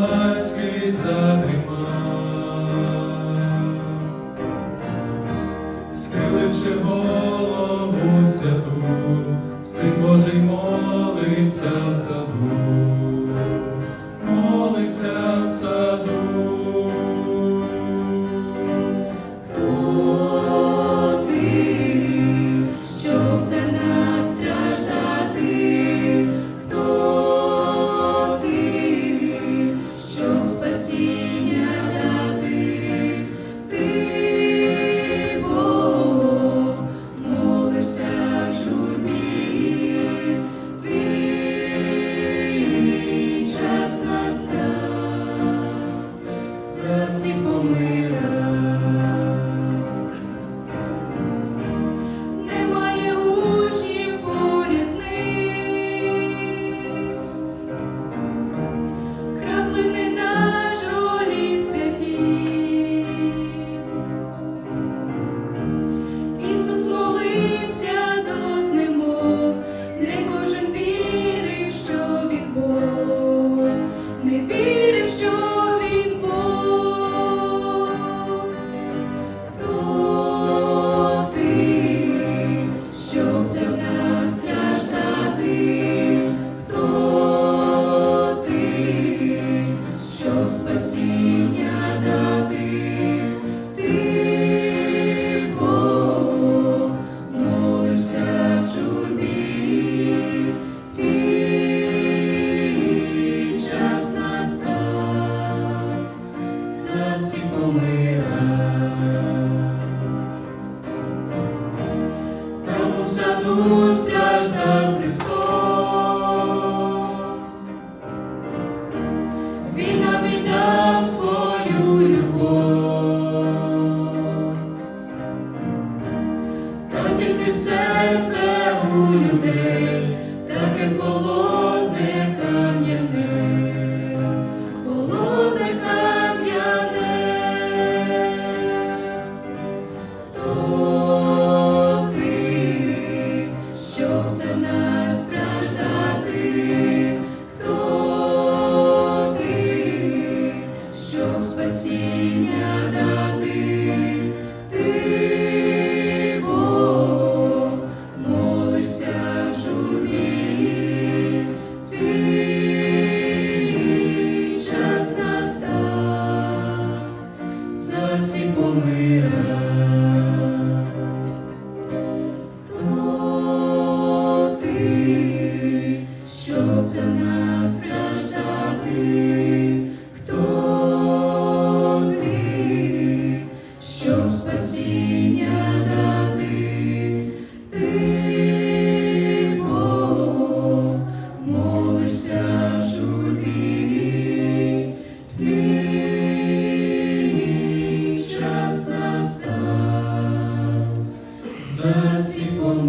Палацький задрімав, схиливши голову святу, син Божий молиться в саду, молиться в саду. assim.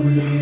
Amen.